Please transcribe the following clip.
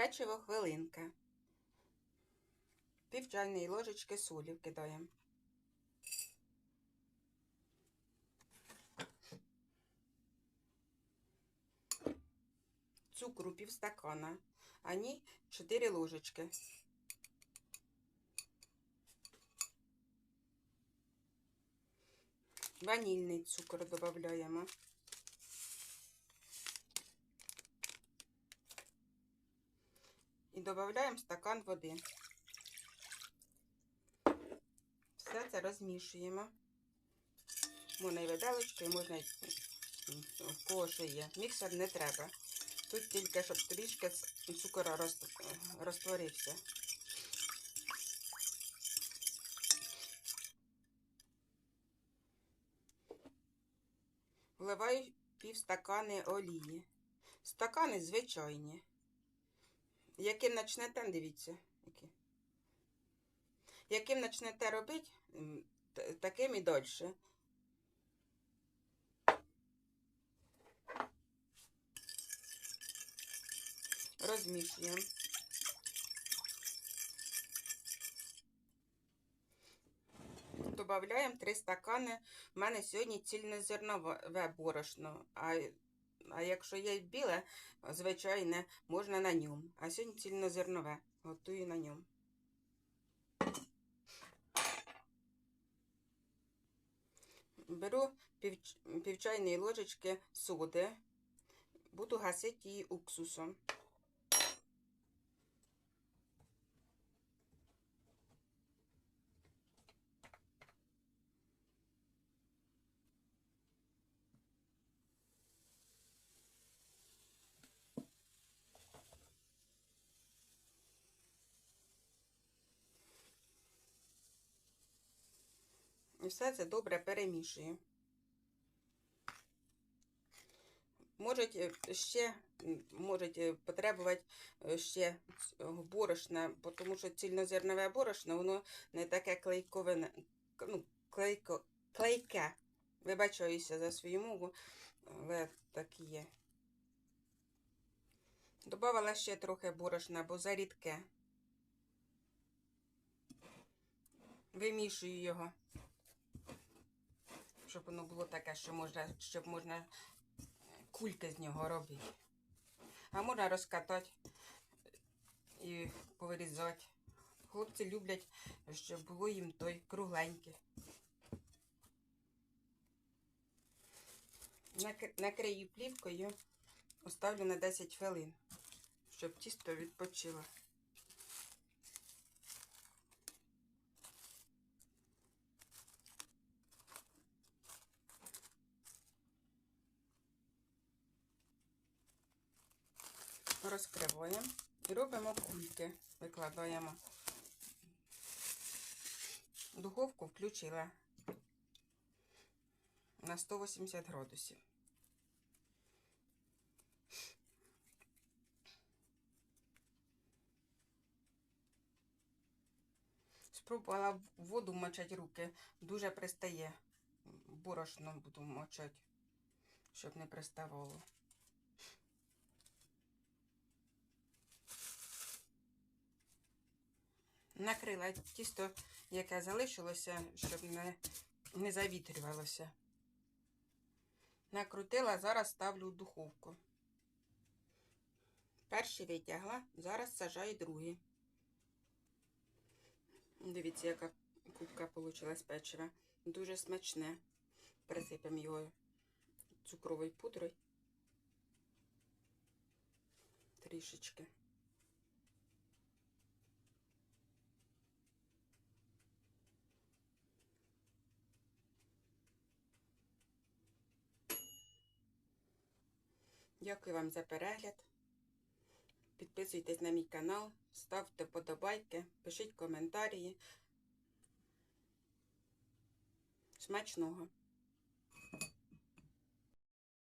Печиво хвилинка. Пів чайної ложечки солі вкидаємо. Цукру пів стакана, а ні 4 ложечки. Ванільний цукор додаємо. І додаємо стакан води. Все це розмішуємо. Можна і виделочкою, можна і в кого що є. Міксер не треба. Тут тільки, щоб трішки ц- цукора розтворився. Вливаю пів стакани олії. Стакани звичайні. Яким почнете, дивіться. Які. Яким почнете робити, таким і далі. Розмішуємо. Добавляємо 3 стакани. У мене сьогодні цільнозернове борошно. А, а якщо є біле, звичайне, можна на ньому. А сьогодні цільнозернове. Готую на ньому. Беру пів, півчайної ложечки соди. Буду гасити її уксусом. Все це добре перемішую. Можуть е, ще можуть е, потребувати е, ще борошна, тому що цільнозернове борошно, воно не таке клейкове, ну, клейко, клейке. Вибачаюся за свою мову, але так є. Добавила ще трохи борошна, бо зарідке. Вимішую його щоб воно було таке, що можна, щоб можна е, кульки з нього робити. А можна розкатати і повирізати. Хлопці люблять, щоб було їм той кругленький. Накрию плівкою, оставлю на 10 хвилин, щоб тісто відпочило. Розкриваємо і робимо кульки. Викладаємо. Духовку включила на 180 градусів. Спробувала воду мочати руки, дуже пристає. Борошно буду мочати, щоб не приставало. Накрила тісто, яке залишилося, щоб не, не завітрювалося. Накрутила, зараз ставлю в духовку. Перший витягла, зараз сажаю другий. Дивіться, яка кубка вийшла з печива. Дуже смачне. Присипемо його цукровою пудрою. Трішечки. Дякую вам за перегляд. Підписуйтесь на мій канал, ставте подобайки, пишіть коментарі. Смачного!